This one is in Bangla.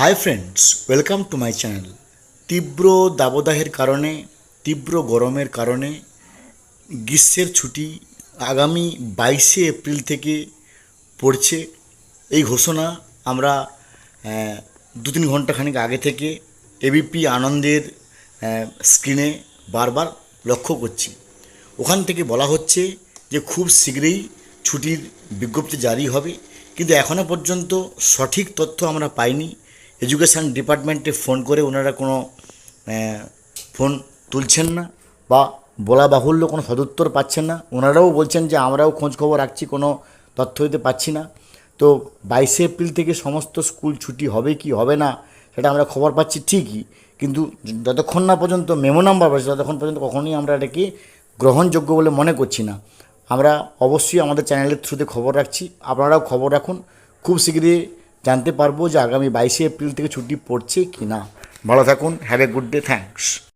Hi friends welcome to my channel তীব্র দাবদাহের কারণে, তীব্র গরমের কারণে, গ্রীষ্মের ছুটি আগামী বাইশে এপ্রিল থেকে পড়ছে। এই ঘোষণা আমরা দু তিন ঘন্টাখানিক আগে থেকে এবিপি আনন্দের স্ক্রিনে বারবার লক্ষ্য করছি। ওখান থেকে বলা হচ্ছে যে খুব শীঘ্রই ছুটির বিজ্ঞপ্তি জারি হবে, কিন্তু এখনও পর্যন্ত সঠিক তথ্য আমরা পাইনি। এডুকেশান ডিপার্টমেন্টে ফোন করে ওনারা কোনো ফোন তুলছেন না বা বলা বাহুল্য কোনো সদুত্তর পাচ্ছেন না। ওনারাও বলছেন যে আমরাও খোঁজ খবর রাখছি, কোনো তথ্য দিতে পাচ্ছি না। তো বাইশে এপ্রিল থেকে সমস্ত স্কুল ছুটি হবে কি হবে না, সেটা আমরা খবর পাচ্ছি ঠিকই। কিন্তু যতক্ষণ না পর্যন্ত মেমো নাম্বার পাচ্ছি ততক্ষণ পর্যন্ত কখনোই আমরা এটাকে গ্রহণযোগ্য বলে মনে করছি না। আমরা অবশ্যই আমাদের চ্যানেলের থ্রুতে খবর রাখছি, আপনারাও খবর রাখুন। খুব শীঘ্রই জানতে পারব যে আগামী বাইশে এপ্রিল থেকে ছুটি পড়ছে কি না ভালো থাকুন have a good day thanks